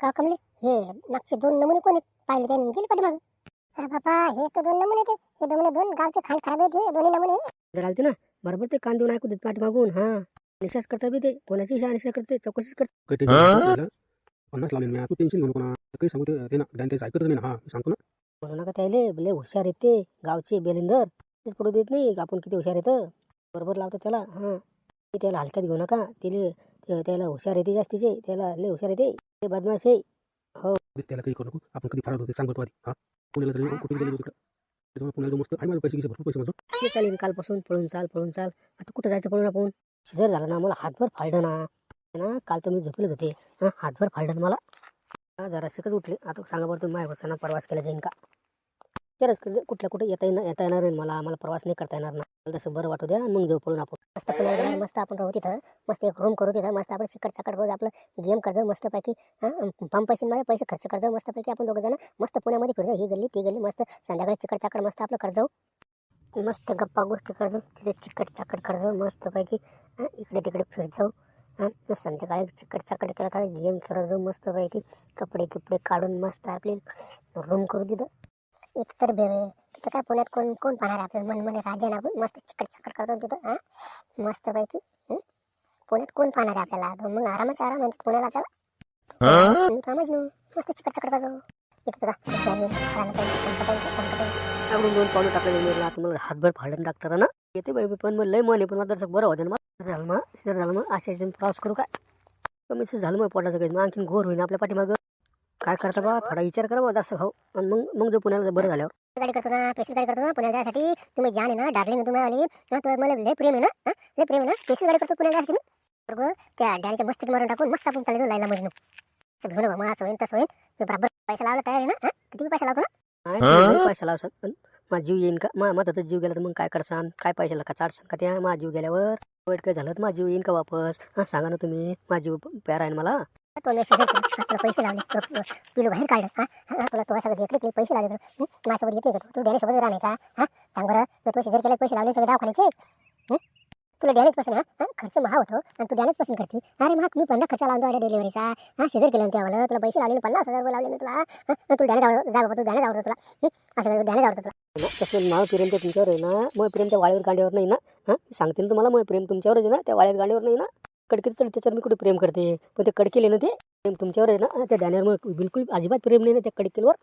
का कमले? हे मागचे दोन नमुने कोणी पाहिले त्यांनी गेले पाठी मग? बाबा हे तर दोन नमुने ते हे दोन दोन गावचे खांड खराब आहेत हे दोन्ही नमुने. जर आलते ना. बरोबर ते कान देऊन ऐकू देत पाठी मागून हा. निशाच करता बी ते. कोणाची शहा निशा करते चौकशीच करते. पन्नास लावले मी तू टेन्शन घेऊ नको ना. काही सांगू ते ते ना त्याचं ऐकतच नाही ना हा. सांगतो ना. म्हणू नका त्याले लय हुशार आहेत ते. गावचे बेलिंदर. तेच पडू देत नाही का आपण किती हुशार येतं बरोबर लावतो त्याला हां. ते त्याला हलक्यात घेऊ नका. तिले ते- त्याला हुशार येते जास्तीचे. त्याला लय हुशार येते ते बदमाश आहे. त्याला काही करू नको. आपण कधी फरार होते सांग बरं तू आधी. हा? पुण्याला तरी कुठे गेले होते पुण्याला जाऊन मस्त. आहे पैसे भरपूर पैसे माझं चालेल कालपासून पळून चाल पळून चाल. आता कुठं जायचं पळून आपण? जर झालं ना मला हातभर फाळलं ना. ना काल तर मी झोपलेच होते. हां हातभर फाळलं ना मला. हा जरा शिकत उठले. आता सांगा बरं तुम्ही माझ्या प्रवास केला जाईन का? तरच क- कुठल्या कुठे येता येणार येता येणार नाही. मला मला प्रवास नाही करता येणार ना. तसं बरं वाटू द्या. मग जाऊ पळून आपण. मस्त पुण्याला मस्त आपण राहू तिथं. मस्त एक रूम करू तिथं. मस्त आपण चिकट चाकट रोज आपलं गेम करतो. मस्तपैकी पंप पैसे माझे पैसे खर्च करतो. मस्तपैकी आपण दोघं जण मस्त पुण्यामध्ये फिरतो. ही गल्ली ती गल्ली. मस्त संध्याकाळी चिकट चाकट मस्त आपलं कर जाऊ मस्त गप्पा गोष्टी करतो. तिथे चिकट चाकट कर जाऊ मस्तपैकी हं, इकडे तिकडे फिरत. जाऊ संध्याकाळी चिकट चाकट केला का गेम खेळत. जाऊ मस्तपैकी कपडे किपडे काढून मस्त आपली रूम करू तिथं. इथं तर बेवे. तिथं काय पुण्यात कोण कोण पाहणार आपलं? मनमध्ये राजा ना आपण मस्त चिकट चाकट करतो तिथं हां? मस्तपैकी? पुण्यात कोण पाहणार आहे आपल्याला? मग आरामात आराम म्हणतात पुण्याला आपल्याला? कामच नू मस्त चिकट चाकट करतो. दोन टाकले मी आता मला हातभर फाडून टाकतात ना. येते बाई पण मग लय मन आहे पण मला बरं होतं ना मग. झालं मग शिर झालं मग अशा ह्याच्याने प्रवास करू काय? कमीच झालं मग पोटाचं काही मग आणखीन घोर होईन आपल्या पाठीमागं. काय करता बा? थोडा विचार करा मग जास्त खाऊ. आणि मग मग जो पुण्याला बरं झाल्यावर. गाडी करतो ना पेशल गाडी करतो ना पुण्याला जायसाठी. तुम्ही जाण आहे ना डार्लिंग तुम्ही आली. ना तर मला लय प्रेम आहे ना? लय प्रेम आहे ना. पेशल गाडी करतो पुण्याला जायसाठी मी. बरोबर त्या डॅनच्या मस्त मारून टाकून मस्त आपण चाललो लायला मजनू असं घेऊन मग असं होईन तसं होईन मी बरोबर पैसा लावला तयार आहे ना? किती बी पैसा लावतो ना. तुम्ही पैसा लावसान पण माझा जीव येईन का? मा माझा जीव गेला तर मग काय करसान? काय पैशाला का चाडसान का त्या? माझा जीव गेल्यावर? वाईट काय झालं तर माझा जीव येईन का वापस? हां सांगा ना तुम्ही. माझा जीव प्यारा आहे मला? तुला पैसे लावले. पिलू बाहेर काढलं. हा तुला तुला सगळं घेतले की पैसे लावले मी माझ्यासोबत घेतले का तू? तू डॅनेसोबत राहणार का? हा सांग बरं मी पैसे जर केले पैसे लावले सगळे दवाखान्याचे. तुला डॅनेच पसंत हा खर्च महा होतो. आणि तू डॅनेच पसंत करते. अरे मग मी पन्नास खर्च लावतो अरे डिलिव्हरीचा हा शेजर केलं ना त्यावेळेला तुला पैसे लावले पन्नास हजार रुपये लावले मी तुला. हा, तू डॅनेच आवडतो जा बाबा तू डॅनेच आवडतो तुला. असं म्हणजे डॅनेच आवडतो तुला. हो, तसं नाव प्रेम ते तुमच्यावर आहे ना. मग प्रेम त्या वाळ्यावर गांडीवर नाही ना? हां सांगते ना तुम्हाला मग प्रेम तुमच्यावर आहे ना त्या वाळ्यावर गांडीवर नाही ना? कडकीत तर त्याच्यावर मी कुठे प्रेम करते? पण ते कडकेले ना ते प्रेम तुमच्यावर आहे ना त्या डॅनर बिलकुल अजिबात प्रेम नाही ना त्या कडकेलवर.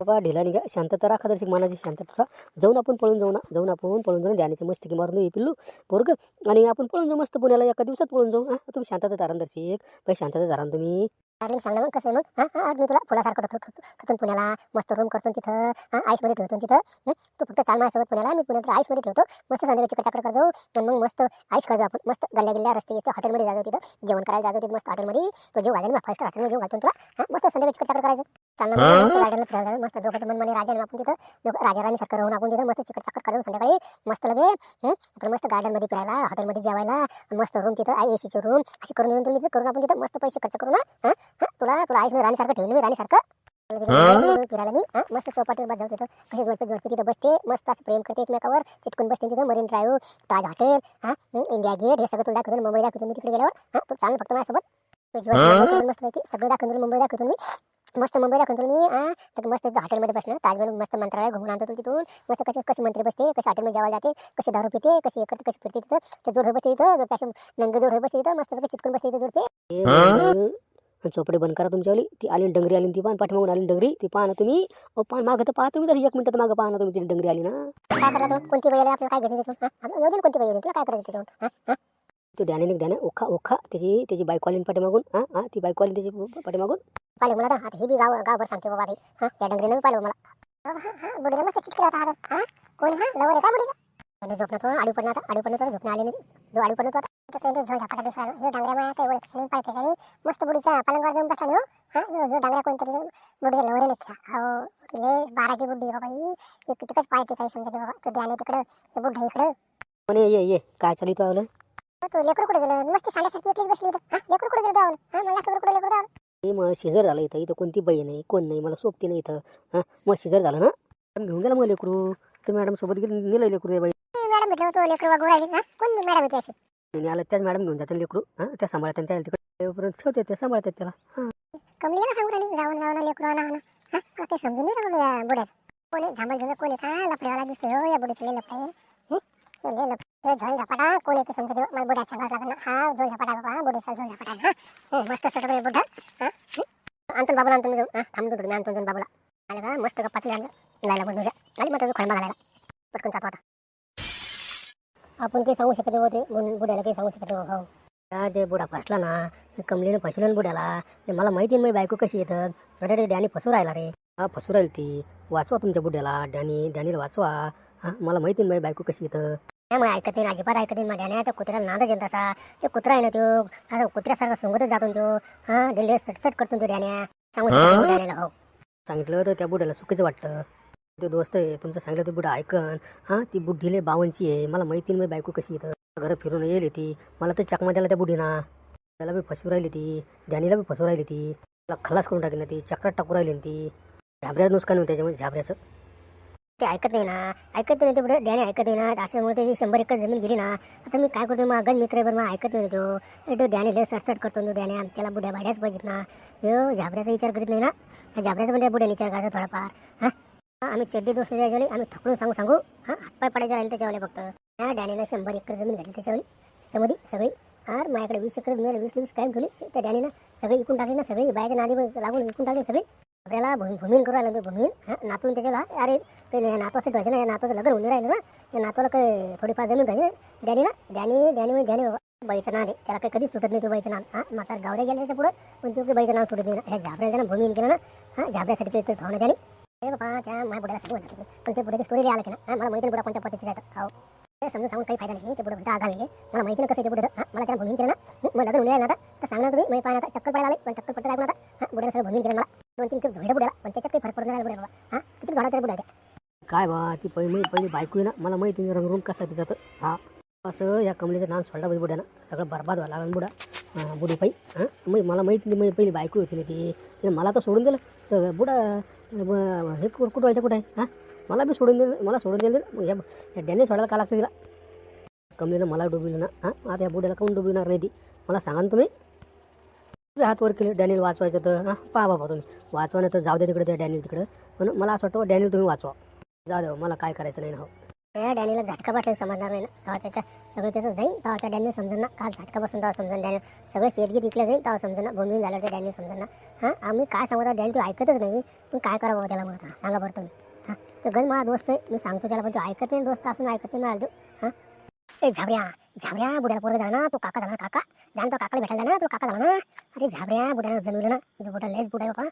बाबा ढिला निघा. शांतता राखा दर्शक मनाची शांतता जाऊन आपण पळून जाऊ ना. जाऊन आपण पळून जाऊन मस्त मस्ती मारून येऊ पिल्लू. पोरग. आणि आपण पळून जाऊ मस्त पुण्याला. एका दिवसात पळून जाऊ. हां तुम्ही शांतता धारण दर्शक. बाई शांतता धारण तुम्ही. डार्लिंग सांगलं मग कसं आहे मग? हा आज मी तुला फुलासारखं ठेवतो ठेवतो पुण्याला मस्त रूम करतो तिथं हा आईसमध्ये ठेवतो तिथं हं? तू फक्त चाल माझ्यासोबत पुण्याला मी पुण्यात आईसमध्ये ठेवतो. मस्त संध्याकाळी चिकट चाकड करतो आणि मग मस्त आईस करतो आपण. मस्त गल्ल्या गल्ल्या रस्ते तिथं हॉटेलमध्ये जातो तिथं. जेवण करायला जातो तिथं मस्त हॉटेलमध्ये तो जेव घालेल मग फर्स्ट हॉटेलमध्ये जेव घालतो तुला हा मस्त संध्याकाळी चिकट चाकड करायचं. मस्त गार्डनला फिरायला मस्त दोघांचं मन म्हणे राजा आपण तिथं राजा राणी सारखं राहून आपण तिथं मस्त चिकट चाकड करायचं संध्याकाळी मस्त लगे? आपण मस्त गार्डनमध्ये फिरायला हॉटेलमध्ये जेवायला मस्त रूम तिथं आई एसीची रूम अशी करून तुम्ही करून आपण तिथं मस्त पैसे खर्च करू ना हं? हं? तुला तुला आईस राणीसारखं ठेवलं मी राणीसारखं. फिरायला मी? मस्त बस जाऊ तिथं. कशी जोडपे जोडपे तिथं बसते मस्त असं प्रेम करते एकमेकावर. चिटकून बसते तिथं मरीन ड्राईव्ह ताज हॉटेल हा इंडिया गेट हे सगळं तुला दाखवतो मुंबई दाखवतो मी तिकडे गेल्यावर. हा तू चांगलं फक्त माझ्यासोबत. मस्त सगळं दाखवतो मुंबई दाखवतो मी. मस्त मुंबई दाखवतो मी हा तर मस्त हॉटेलमध्ये बसलं ताजमहल मस्त मंत्रालय घुमून आणतो तिथून. मस्त कसे कसे मंत्री बसते कसे हॉटेलमध्ये जेवायला जाते कसे दारू पिते कशी एकत्र कशी फिरते तिथं. ते जोड बसते तिथं नंग जोड बसते तिथं मस्त चिटकून बसते तिथं आणि चोपडे बंद करा तुमच्यावाली ती आली डंगरी आली ती पान पाठीमागून आली डंगरी. ती पाहा ना तुम्ही पान मागं तर पाहा तुम्ही तरी एक मिनिटात मागं पाहा ना तुम्ही ती डंगरी आली ना. काय करला तू? कोणती आपल्याला काय? येऊ कोणती बैल तुला काय करायचं? हा? तो ध्याने ध्याने ओखा ओखा. त्याची त्याची बायको आली पाठीमागून. हां हां ती बायको आली त्याची पाठीमागून. पाहिलं मला आता हे बी गाव गावभर सांगते बाबा ते हा? या डंगरीनं बी पाहिलं मला. हा बुडीला मस्त चिटकी होता हातात हा? कोण? हा? लवर आहे का बुडीला आणि झोपणं तो? आडी पडणं आता. आडी पडणं तो झोपणं आले नाही. जो आडी पडणं तो आता तसं झोळ झापाटा दिसला हे डांगऱ्या माया काही ओळख नाही पाळते आणि मस्त बुडीच्या पालंगावर जाऊन बसला ना हा ह्यो ह्यो डांगऱ्या कोणतरी बुडीच्या लवर नक्की हो तिले बाराची बुड्डी बाबा ही एक कितीकच पाळते काही समजा बाबा. तो ध्यान तिकडं हे बुड्ढा इकडं. म्हणे ये ये काय चालू तो आवलं? हो, तो लेकरू कुठे गेलं? मस्त सांड्यासारखी एकलीच बसली हा लेकरू कुठे गेलं आवलं हा मला कुठे लेकरू हे मग शिजर झालं इथं इथं कोणती बाई नाही कोण नाही मला सोबती नाही इथं. हां मग शिजर झालं ना? मॅडम घेऊन गेला मग लेकरू. तर मॅडम सोबत गेलं नेलं लेकरू ते बाई. मॅडम भेटलं होतं लेकरू वागू राहिली हा कोण मॅडम होती अशी? आणि आलं त्याच मॅडम घेऊन जातात लेकरू. हां त्या सांभाळतात त्या तिकडे ठेवते ते सांभाळतात त्याला. हां. कमलीला सांगू राहिली जाऊन जाऊन लेकरू आणा आणा. हा मला समजून नाही राहिलं या बुड्याचं कोण आहे झांबल झुंबल कोण आहे का लफडेवाला दिसतोय. हो या बुड्याचं लय लफडे. हे? लय लफडे. झोल झपाटा. कोण येते समजा देऊ मला बुड्या सांगावं लागेल हा झोल झपाटा बाबा. बुड्याचा झोल झपाटा. आहे, हा मस्त सटक रे बुड्ढा हा आणतो ना आणतो मी जाऊन हा थांबतो तुम्ही आणतो जाऊन बाबूला. आले का? मस्त गप्पा आणलं लायला म्हणून तुझ्या. आणि मग खळमा घालायला. पटकन चापा आपण काही सांगू शकत नाही होते म्हणून बुड्याला काही सांगू शकत नाही त्या जे बुडा फसला ना ते कमलीनं फसलं ना बुड्याला. ते मला माहिती आहे बायको कशी येतं अरे रे डॅनी फसू राहिला रे. हा फसू राहील ती. वाचवा तुमच्या बुड्याला. डॅनी डॅनीला वाचवा. हा मला माहिती आहे बायको कशी येतं त्यामुळे ऐकत नाही अजिबात ऐकत नाही. माझ्या त्या कुत्र्याला नादच येत असा. ते कुत्रा आहे ना तो. आता कुत्र्यासारखा सोंगतच जातो तो. हा दिल्ली सटसट करतो तो डॅन्या. सांगू शकत नाही डॅन्याला हो सांगितलं तर त्या बुड्याला चुकीचं वाटतं. ते दोस्त आहे तुमचं सांगितलं ते बुडा ऐकन. हां ती बुड्ढीले बावनची आहे. मला माहिती नाही बायको कशी येतं घरं फिरून येईल ती. मला तर चकमा द्यायला त्या बुढीना. त्याला बी फसवू राहिली ती. डॅनीला बी फसवू राहिली ती. त्याला खलास करून टाकली ना ती. चक्रात टाकू राहिली ना ती. झाबऱ्याचं नुकसान होईल त्याच्यामध्ये झाबऱ्याचं. ते ऐकत नाही ना. ऐकत नाही ते पुढे डॅने ऐकत नाही ना. अशामुळे त्याची शंभर एकर जमीन गेली ना. आता मी काय करतो? मग गण मित्र आहे बरं मग ऐकत नाही तो. तो डॅने लय सटसट करतो तो ध्याने. त्याला बुढ्या भाड्याच पाहिजेत ना. ह्यो झाबऱ्याचा विचार करीत नाही ना. झाबऱ्याचा पण त्या बुढ्याने विचार करायचा थोडाफार. हां, आम्ही चड्डी दोस्त त्याच्यावाले आम्ही थकून सांगू सांगू. हां हातपाय पडायचे राहिले त्याच्यावाले फक्त. त्या डॅनीनं शंभर एकर जमीन घेतली त्याच्यावाली त्याच्यामध्ये सगळी. हार माझ्याकडे वीस एकर मिळेल वीस वीस कायम ठेवली. त्या डॅनीनं सगळी विकून टाकली ना सगळी. बायच्या नादी लागून विकून टाकली सगळी. आपल्याला भूमी भूमीन करू राहिलं भूमीन. हां नातून त्याच्याला अरे ते नातवासाठी व्हायचं ना या नातवाचं लग्न होऊन राहिलं ना या नातवाला काय थोडीफार जमीन पाहिजे डॅनीला डॅनी डॅनी म्हणजे डॅनी बाबा. बाईचं नाव आहे. त्याला काही कधीच सुटत नाही तो बाईचं नाव. हां म्हातार गावड्या गेल्या त्याच्या पुढं पण तो काही बाईचं नाव सुटत नाही ना. ह्या झाबऱ्याचं ना भूमीन केलं ना. हां झाबऱ्यासाठी ते ठेवण्यात आली हे बाबा त्या माझ्या बुड्याला सांगू पण ते पुढे स्टोरी आलं की ना मला माहिती बुडा कोणत्या ते समजून सांगून काही फायदा नाही. ते म्हणता मला माहिती नाही कसं ते पुढे मला त्याला भूमीन केलं ना. मला लग्न होऊन ना आता. तर सांगणार तुम्ही मी पाहणार आता टक्कर पडायला आले पण टक्कर पडता लागून आता. बुड्याला सगळं केलं मला. दोन तीन झोडे बुड्याला. पण त्याच्यात काही फरक बुड्या बाबा. हां किती झाडा तरी बुड्या काय बा ती पहिली पहिली बायको आहे ना. मला माहिती नाही रंगरूम कसा तिचा तर हा असं या कमलीचं नाव सोडला पाहिजे बुड्यानं सगळं बरबाद व्हायला लागलं बुडा. हां बुडी पाई हां? मग मला माहीत नाही पहिली बायको होती ना ती. तिने मला तर सोडून दिलं. तर बुडा हे कुठं कुठं व्हायचं कुठं आहे? हां? मला बी सोडून दिलं मला सोडून दिलं. मग या डॅने सोडायला का लागतं तिला? कमलीनं मला डुबिलं ना हां? आता या बुड्याला काऊन डुबणार नाही ती? मला सांगा ना तुम्ही. तुम्ही हात वर केले डॅनियल वाचवायचं तर हां? पहा बाबा तुम्ही. वाचवा नाही तर जाऊ द्या तिकडे त्या डॅनियल तिकडं. पण मला असं वाटतं डॅनियल तुम्ही वाचवा. जाऊ द्या मला काय करायचं नाही ना हो. त्या डॅनीला झटका पाठवून समजणार नाही ना. तेव्हा त्याच्या सगळं त्याचं जाईल तेव्हा त्या डॅनी समजून ना का झटका बसून तेव्हा समजून डॅनी सगळं शेतगीत इकलं जाईल तेव्हा समजून ना भूमी झालं त्या डॅनी समजून ना. हां आम्ही काय सांगतो डॅनी तू ऐकतच नाही. तू काय करा बाबा त्याला मग आता सांगा बरं तुम्ही. हां तर गण माझा दोस्त आहे मी सांगतो त्याला पण तू ऐकत नाही दोस्त असून ऐकत नाही मला तू. हां. ए झाबऱ्या झाबऱ्या बुड्याला पोरं जाणार ना तो काका जाणार काका. जाण तो काकाला भेटायला जाणार ना तो काका जाणार अरे झाबऱ्या बुड्याला जमिलं ना. जो बुडा लेस बुडा आहे बाबा.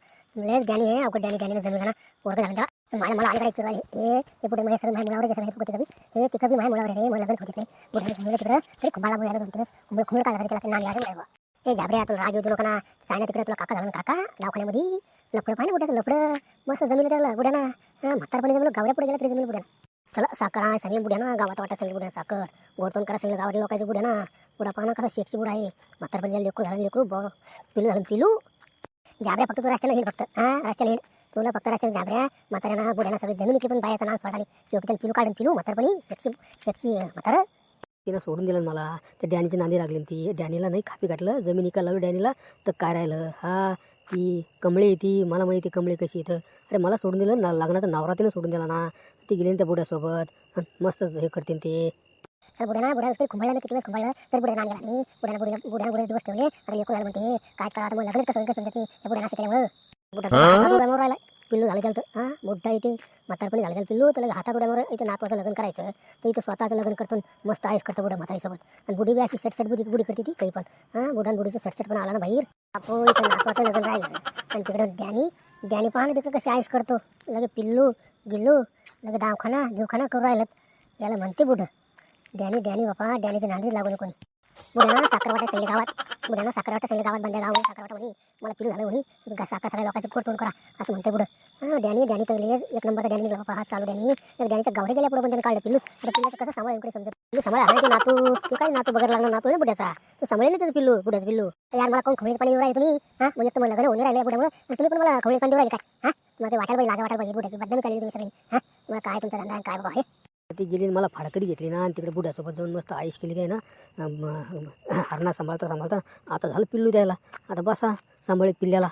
लेस डॅनी आहे अवघड डॅनी डॅनीनं जमिलं ना. पोरं जाणार मला मला अलीकडे चिरा हे ते पुढे माझ्या म्हणजे सगळं माझ्या मुलावर जसं कुठे कधी हे तिकडे माझ्या मुलावर आहे. मला लग्न होते नाही बुढ्याने सांगितलं तिकडं. तरी खुंबाळा मुळे दोन दिवस. खुंबळ खुंबळ काढला तरी त्याला नाल लागेल हे झाबऱ्या तुला राग येऊ लोकांना सांगा तिकडे तुला काका झाला काका दवाखान्यामध्ये. लफडं पाहिजे कुठे लफडं. मस्त जमीन त्याला बुड्याना म्हातारपणे जमिलं गावड्या पुढे गेला तरी जमीन बुड्याना चला साखर आहे सगळे बुड्याना गावात वाटा सगळे बुड्या साखर. गोडतोन करा सगळे गावातील लोकांचे बुड्याना बुडा पाहणं कसा शेकची बुडा आहे. म्हातारपणे लेकरू झालं लेकरू. ब पिलू झालं पिलू. झाबऱ्या फक्त तू रस्त्याला हिंड फक्त. हां रस्त्याला हिंड. तुला फक्त रस्त्याला झाबऱ्या म्हाताऱ्याना बुड्याना सगळी जमीन की पण बायाचं नाव सोडाली. शेवटी पिलू काढून पिलू म्हातारपणी शेकची शेकची म्हातारं? तिनं सोडून दिलं मला. त्या डॅनीची नांदी लागली ती. डॅनीला नाही खापी घातलं. जमीन इका लावली डॅनीला तर काय राहिलं? हा ती कमळे येते मला माहिती कमळे कशी येतं अरे मला सोडून दिलं ना. लग्नाचं नवरात्रीनं सोडून दिला ना. ती गेली त्या बुड्यासोबत मस्त हे करतील ते. तर बुड्याना बुड्या तरी खुंबळला मी किती वेळ खुंबळलं. तर बुड्या नांद आणि बुड्याना बुड्या बुड्याना बुड्या दिवस ठेवले. आता लेकरू झालं म्हणते. काय करा आता? मग लग्न कसं कसं समजत नाही बुड्याना शिकल्यामुळं बुड्या उड्यावर राहिला. पिल्लू झालं गेलं तर. हां मोठा इथे म्हातारपणी झालं गेलं पिल्लू. त्याला हातात उड्यावर इथे नातवाचं लग्न करायचं. तर इथं स्वतःचं लग्न करतो मस्त आईस करतं बुड्या म्हातारीसोबत. आणि बुडी बी अशी सटसट बुडी बुडी करते ती काही पण. हां बुड्या बुडीचं सटसट पण आला ना बाहेर. आपो इथं नातवाचं लग्न राहिलं. आणि तिकडं डॅनी डॅनी पाहा ना तिकडं कशी आईस करतो. लगे पिल्लू गिल्लू लगे दावखाना जीवखाना करू राहिलं याला म्हणते बुडं. डॅनी डॅनी बापा डॅनीच्या नांदीच लागू कोणी बुड्याना साखरवाटा सगळे गावात. बुड्याना साखरवाटा सगळे गावात बंद्या गाव साखरवाटा म्हणे. मला पिलू झालं म्हणे. साखर सगळ्या लोकांचं कोट तोंड करा असं म्हणते पुढं. हां डॅनी डॅनी तर एक नंबरचा डॅनी निघाला. बापा हात चालू डॅनी. डॅनीचा गावडे गेल्या पुढे पण त्याने काढलं पिल्लू. आता पिल्लाचं कसं सांभाळ इकडे समजत पिल्लू सांभाळ आहे की नातू. तू काय नातू बघायला लागला? नातू आहे ना बुड्याचा. तू सांभाळे ना तुझं पिल्लू बुड्याचं पिल्लू. यार मला कोण खवळी पाणी येऊ राहिले तुम्ही हां म्हणजे तुम्हाला लग्न होऊन राहिले बुड्यामुळे. तुम्ही पण मला खवळी पाणी देऊ राहिले काय? हां मला ते वाटायला पाहिजे लाजा वाटायला पाहिजे बुड्याची बदनामी चालली तुम्ही सगळी. हां मला काय तुमचा धंदा काय बाबा आहे? ती गेली मला फाडकरी घेतली ना आणि तिकडे बुड्यासोबत जाऊन मस्त आईश केली काय ना हरणा सांभाळता सांभाळता आता झालं पिल्लू द्यायला. आता बसा सांभाळीत पिल्ल्याला.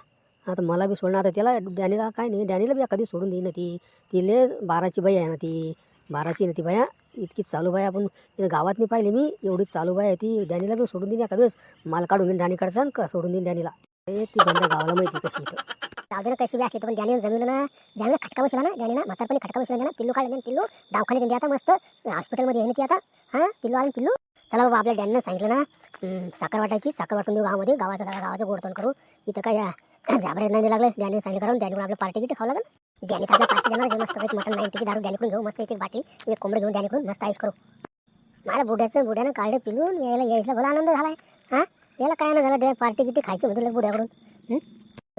आता मला बी सोडणार आता त्याला डॅनीला काय नाही डॅनीला बी कधी सोडून देईन ती. ती ले बाराची बाई आहे ना ती. बाराची ना ती बाया. इतकी चालू बाई आपण. गावात नाही पाहिली मी एवढीच चालू बाई आहे ती. डॅनीला बी सोडून देईन एखाद्या वेळेस. माल काढून देईन डॅनी काढचा का सोडून देईन डॅनीला. ती बंद गावाला माहिती कशी इथं. जाऊ ना कशी बी असली तर पण ज्याने जमिलं ना. ज्याने खटका बसला ना ज्याने ना म्हातारपणी खटका बसला ना. पिल्लू काढले पिल्लू. दवाखान्यात देते आता मस्त. हॉस्पिटलमध्ये येणे ती आता. हां पिल्लू आले पिल्लू. चला बाबा आपल्या डॅननं सांगितलं ना. साखर वाटायची. साखर वाटून देऊ गावामध्ये. गावाचं सगळ्या गावाचं गोडतोड करू. इथं काय या झाबऱ्यात नाही लागलं. डॅने सांगितलं कारण डॅनी आपलं पार्टी गिटी खावं लागेल. डॅनी आपल्या पार्टी देणार? जे मस्त पैकी मटन नाईन्टीची दारू डॅनीकडून घेऊ. मस्त एक एक बाटली एक कोंबडी घेऊन डॅनीकडून मस्त आईस करू. माझ्या बुड्याचं बुड्यानं काढलं पिलून यायला यायचा भला आनंद झाला आहे हां? याला काय ना झालं? पार्टी गिटी खायची म्हणजे बुड्याकडून.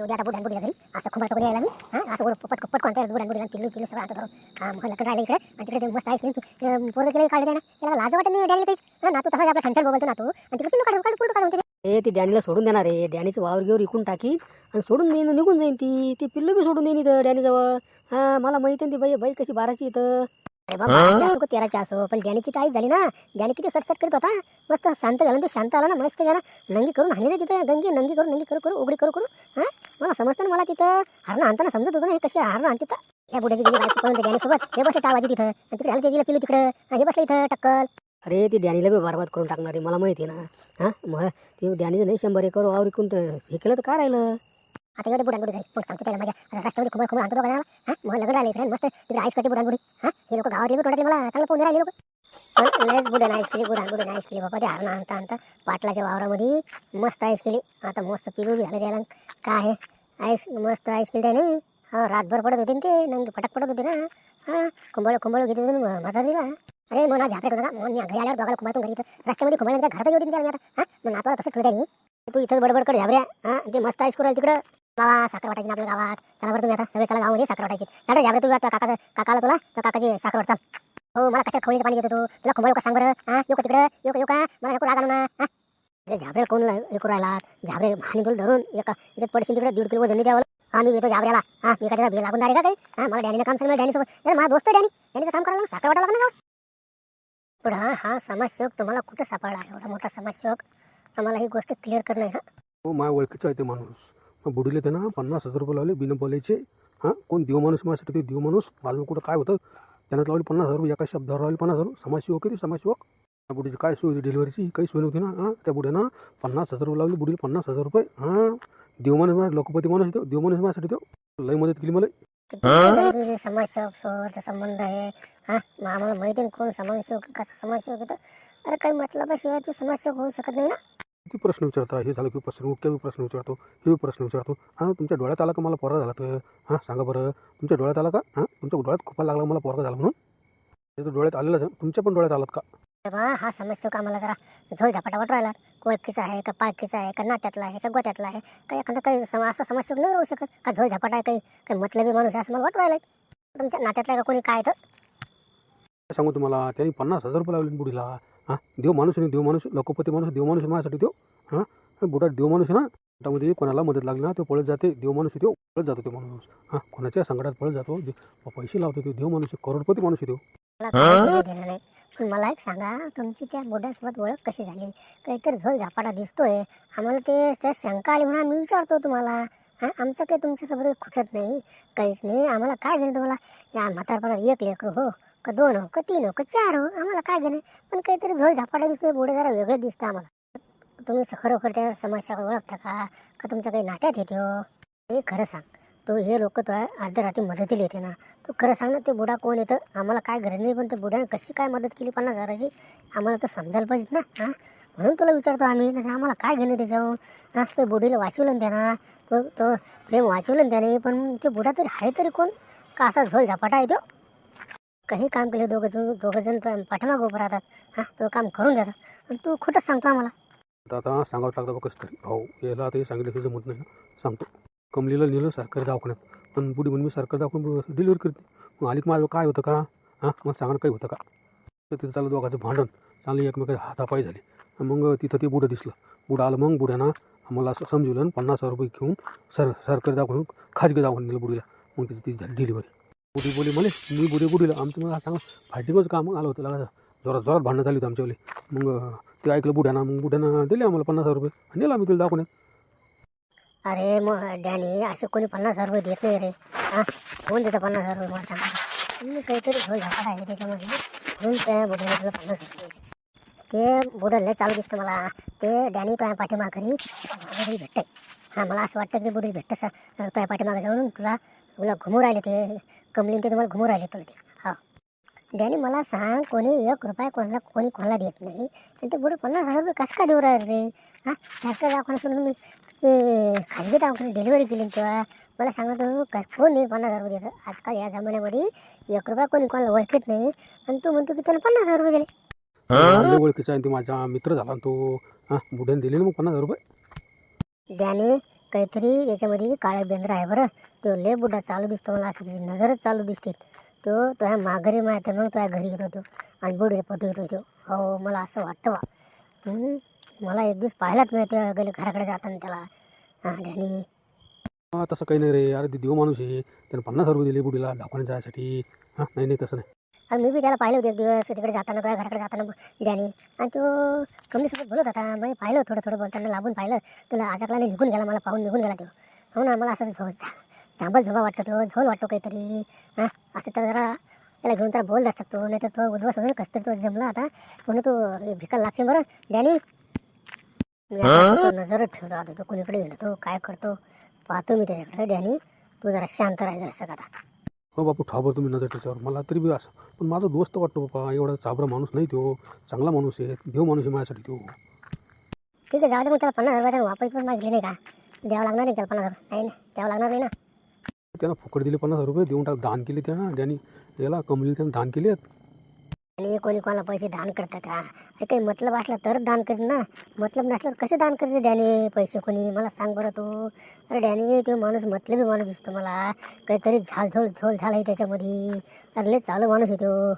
उद्या आता बुडान बुड्या घरी. असं खुंबाळ करून यायला मी. हां असं गोड पट पट कोणत्या बुड्यान बुड्या पिल्लू पिल्लू सगळं आता करून हां मग लकडं राहिलं इकडे. आणि तिकडे मस्त आईस्क्रीम पोरं केलं काढले ना याला लाज वाटत नाही डॅनी काहीच. हां नातू तसा आपला ठणठण बोलतो ना तू आणि तिकडे पिल्लू काढून काढून पुढं काढून ए ती डॅनीला सोडून देणार आहे. डॅनीचं वावर घेऊन इकून टाकी आणि सोडून देईन निघून जाईन ती. ती पिल्लू बी सोडून देईन इथं डॅनीजवळ. हां मला माहिती आहे ती बाई बाई कशी बाराची इथं. अरे बाबा बाराची असो पण डॅनीची तर आई झाली ना. डॅनी किती सटसट करत होता. मस्त शांत झालं ते शांत आला ना मस्त त्याला नंगी करून हाणली ना तिथं गंगी नंगी करून नंगी करू करू उघडी करू करू. हां? मला समजतं ना मला तिथं हरणं आणताना समजत होतं ना हे कसे हरणं आणते या बुड्याची गेली बायको पळून डॅनी सोबत हे बसले टाळवाजी तिथं. तिकडे आलं ते गेलं पिलू तिकडं. हां, बसलं इथं टक्कल. अरे ती डॅनीला बी बरबाद करून टाकणार आहे मला माहिती आहे ना. हां मग ती डॅनीचं नाही शंभर एकर वावर ट- हे केलं तर काय राहिलं? आता एवढे बुडान बुडी झाली. मग सांगतो त्याला माझ्या? आता रस्त्यामध्ये खूप खूप आणतो बघा हा? मग लग्न आले इकडे. मस्त. तिकडे आईस करते बुडान बुडी. हा? हे लोक गावात येतो थोडं मला. चांगलं पोहून राहिले लोक. लयच बुड्यान आईस केली बुडान बुड्यान आईस केली बाबा ते हरणं आणता आणता. पाटलाच्या वावरामध्ये मस्त आईस केली आता मस्त पिलू बी झालं त्याला. काय आहे आईस मस्त आईस केली नाही हा रातभर पडत होते ते. नंगी फटक पडत होते ना. हा? कुंबळ कुंबळ घेते दिला अरे मग ना झापडे होता मग मी घरी आल्यावर दोघाला कुंभातून घरी रस्त्यामध्ये कुंभाळ घरात येऊ देईन त्याला. मी आता हा? मग नातवाला तसं ठेवता नाही तू इथं बडबड कर झाबऱ्या हा? ते मस्त आईस करू तिकडं. बाबा साखर वाटायची आपल्या गावात. चला बरं तुम्ही आता सगळे चला गावामध्ये साखर वाटायची. चालेल झाबरे तुम्ही आता काकाचा काकाला तुला तर काकाची साखर वाटचाल. हो मला कशा खवळीचं पाणी देतो तू? तुला कुंभाळ का सांग बरं. हां येऊ का तिकडं? येऊ का येऊ का? मला नको राग आणू ना. हां? झाबरे कोण हे करू राहिला झाबरे आणि तुला धरून एका इथं पडशील तिकडे दीड किलो वजन द्यावं हां मी येतो झाबऱ्याला. हां मी कधी बिल लागून आहे का काही? हां मला डॅनीचं काम सांग डॅनीसोबत अरे माझा दोस्त डॅनी. डॅनीचं काम करायला साखर वाटायला लागणार पण हा हा समाजसेवक तुम्हाला कुठं सापडला? एवढा मोठा समाजसेवक. आम्हाला ही गोष्ट क्लिअर करणं आहे हा. हो माझ्या ओळखीचा आहे ते माणूस. बुडीले त्यांना पन्नास हजार रुपये लावले बिना बोलायचे. हां कोण देव माणूस माझ्यासाठी ते देव माणूस? अजून कुठं काय होतं? त्यांना लावले पन्नास हजार रुपये एका शब्दावर लावले पन्नास हजार रुपये. समाजसेवक किती समाजसेवक त्या बुडीची काय सोय होती? डिलिव्हरीची काही सोय नव्हती ना? हां त्या बुड्यानं पन्नास हजार रुपये लावले बुडीला पन्नास हजार रुपये. हां देव माणूस माझ्या लोकपती माणूस येतो देव माणूस माझ्यासाठी तो. लई मदत केली मला. किती समाजसेवक सोबत संबंध आहे. हा आम्हाला माहिती आहे कोण समाजसेवक कसा समाजसेवक येतं अरे काही मतलबाशिवाय तू समाजसेवक होऊ शकत नाही ना? किती प्रश्न विचारता? हे झालं की प्रश्न मुख्य प्रश्न विचारतो हे प्रश्न विचारतो. हां तुमच्या डोळ्यात आला का मला पोरगा झाला तर? हां सांगा बरं. तुमच्या डोळ्यात आला का? हां तुमच्या डोळ्यात खूप लागला मला पोरगा झाला म्हणून? ते तर डोळ्यात आलेलं. तुमच्या पण डोळ्यात आलात का? तेव्हा हा समाजसेवक आम्हाला जरा झोल झपाटावट राहिला. ओळखीचा आहे का पाळखीचा आहे का नात्यातला आहे का गोत्यातला आहे? का एखादा काही समा असा समाजसेवक नाही राहू शकत? का झोल झपाटा आहे काही? काही मतलबी माणूस आहे असं मला वाट राहिलं तुमच्या नात्यातला का कोणी काय तर? सांगू तुम्हाला त्यांनी पन्नास हजार रुपये लावले बुडीला हां देव माणूस नाही देव माणूस लोकपती माणूस देव माणूस माझ्यासाठी तो. हां बुडा देव माणूस ना त्यामध्ये कोणाला मदत लागली ना तो पळत जाते देव माणूस आहे पळत जातो तो माणूस. हां कोणाच्या संकटात पळत जातो जे पैसे लावतो तो देव माणूस करोडपती माणूस आहे मला पण मला एक सांगा तुमची त्या बुड्यासोबत ओळख कशी झाली? काहीतरी झोल झपाटा दिसतोय. आम्हाला ते त्या शंका आली म्हणून आम्ही विचारतो तुम्हाला. हां आमचं काही तुमच्यासोबत खुटत नाही काहीच नाही. आम्हाला काय झालं तुम्हाला? या म्हातारपणात एक लेकरू हो. का दोन हो का तीन हो का चार हो आम्हाला काय घेणं? पण काहीतरी झोळ झापाटा दिसतोय बुडे जरा वेगळं दिसतं आम्हाला. तुम्ही खरोखर त्या समस्या ओळखता का? का तुमच्या काही नाट्यात येते हो? हे खरं सांग. तो हे लोक तो अर्ध्या रात्री मदतीला येते ना. तू खरं सांग ना ते बुडा कोण येतं? आम्हाला काय गरज नाही पण ते बुड्याने कशी काय मदत केली पन्नास हजाराची? आम्हाला तर समजायला पाहिजेत ना हां? म्हणून तुला विचारतो आम्ही नाही आम्हाला काय घेणं त्याच्यावर? हां ते बुडीला वाचवलं ना त्यानं. तो तो प्रेम वाचवलं ना त्याने पण ते बुडा तरी आहे तरी कोण? का असा झोल झपाटा आहे तो? काही काम केलं दोघं जण दोघं जण तर पाठीमागं उभं राहतात. हां तो काम करून देतात. आणि तू खोटंच सांगतो आम्हाला. आता आता सांगावं लागतं बघ कसं तरी. भाऊ याला आता हे सांगितलं जमत नाही ना. सांगतो. कमलीला नेलं सरकारी दवाखान्यात. पण बुडी म्हणून मी सरकारी दवाखान्यात डिलिव्हरी करते. मग आली की माझं काय होतं का? हां मला सांगा काही होतं का? तर तिथं चाललं दोघांचं भांडण. चांगली एकमेकाची हातापाय झाली. मग तिथं ते बुडं दिसलं. बुडं आलं मग बुड्यानं आम्हाला असं समजवलं आणि पन्नास हजार रुपये घेऊन सर सरकारी दाखवून खाजगी दाखवून दिलं बुडीला. मग तिथं ती झाली डिलिव्हरी बुडी बोली म्हणे मी बुडी बुडीला आमचं मला सांगा फायटिंगच काम आलं होतं लागा जोरात जोरात भांडणं झाली होती आमच्यावाली. मग ते ऐकलं बुड्यानं मग बुढ्यानं दिले आम्हाला पन्नास हजार रुपये. आणि नेलं आम्ही तिला दाखवून अरे मग डॅनी असे कोणी पन्नास हजार रुपये देत नाही रे? हां? कोण देतं पन्नास हजार रुपये मला सांगा? मी काहीतरी घोळ झापाट आहे त्याच्यामध्ये म्हणून त्या बुढ्याला तुला पन्नास हजार रुपये ते बुडल लय चालू दिसतं मला. ते डॅनी तुझ्या पाठीमाघरी बुडी भेटतंय हां मला असं वाटतं की बुडी भेटतं सा तुझ्या पाठीमागं जाऊन तुला तुला घुमू राहिले ते. कमलीन ते तुम्हाला घुमू राहिले तुला ते हा. डॅनी मला सांग कोणी एक रुपया कोणाला कोणी कोणाला देत नाही. आणि ते बुडे पन्नास हजार रुपये कसं काय देऊ राहिले रे? हां? दवाखान्यात सोडून मी ते खाजगी दवाखान्यात डिलिव्हरी केली तेव्हा. मला सांगा तू कस कोण नाही पन्नास हजार रुपये देतं? आजकाल या जमान्यामध्ये एक रुपया कोणी कोणाला ओळखत नाही. आणि तू म्हणतो की त्याला पन्नास हजार रुपये दिले. ओळखीचा आहे आणि तो माझा मित्र झाला तो. हां बुड्याने दिले ना मग पन्नास हजार रुपये? त्याने काहीतरी याच्यामध्ये काळा बेंद्र आहे बरं. तो लय बुडा चालू दिसतो मला असं त्याची नजरच चालू दिसते. तो तुझ्या माघारी माहिती मग तुझ्या घरी येतो होतो आणि बुडे पटू येत होतो. हो मला असं वाटतं बा. मला एक दिवस पाहिलाच नाही त्या गली घराकडे जाताना त्याला. हां डॅनी हां तसं काही नाही रे. अरे ते देव माणूस आहे. त्यानं पन्नास हजार रुपये दिले बुडीला दाखवण्यात जायसाठी. हां नाही नाही तसं नाही. आणि मी बी त्याला पाहिलं होतं एक दिवस तिकडे जाताना तुझ्या घराकडे जाताना डॅनी आणि तो कमलीसोबत बोलत होता मी पाहिलं थोडं थोडं बोलताना लांबून पाहिलं. तुला आजाकला निघून गेला मला पाहून निघून गेला तो. हो ना मला असं झो झांबल झोबा वाटतो तो झोल वाटतो काहीतरी. हां असं तर जरा त्याला घेऊन त्याला बोल शकतो नाही तर तो उद्ध्वस्त होईल कसं तरी तो जमला आता. म्हणून तो भिकायला लागते बरं. डॅनी नजरच ठेवतो आता तो कोणीकडे येतो काय करतो पाहतो मी त्याच्याकडे. डॅनी तू जरा शांत राह जरा सगळं आता. हो बापू ठावर तुम्ही नजर त्याच्यावर मला तरी बी असं. पण माझा दोस्त वाटतो बाबा एवढा चाबरा माणूस नाही तो. चांगला माणूस आहे. देव माणूस आहे माझ्यासाठी तो. ठीक आहे जाऊ दे मग त्याला पन्नास हजार वापस पण मागली नाही का? द्यावं लागणार नाही त्याला पन्नास हजार नाही ना? द्यावं लागणार नाही ना? त्यानं फुकट दिले पन्नास हजार रुपये देऊन टाक. दान केले त्यानं. ज्यांनी याला कमली त्यानं दान केले आणि कोणी कोणाला पैसे दान करतं का? काही मतलब असला तर दान करीन ना. मतलब नसल्यावर कसे दान करते डॅनी? पैसे कोणी? मला सांग बरं तू. अरे डॅनी तो माणूस मतलबी माणूस दिसतो मला. काहीतरी झाल झोल झोल झाला आहे त्याच्यामध्ये. अरे लय चालू माणूस आहे तो.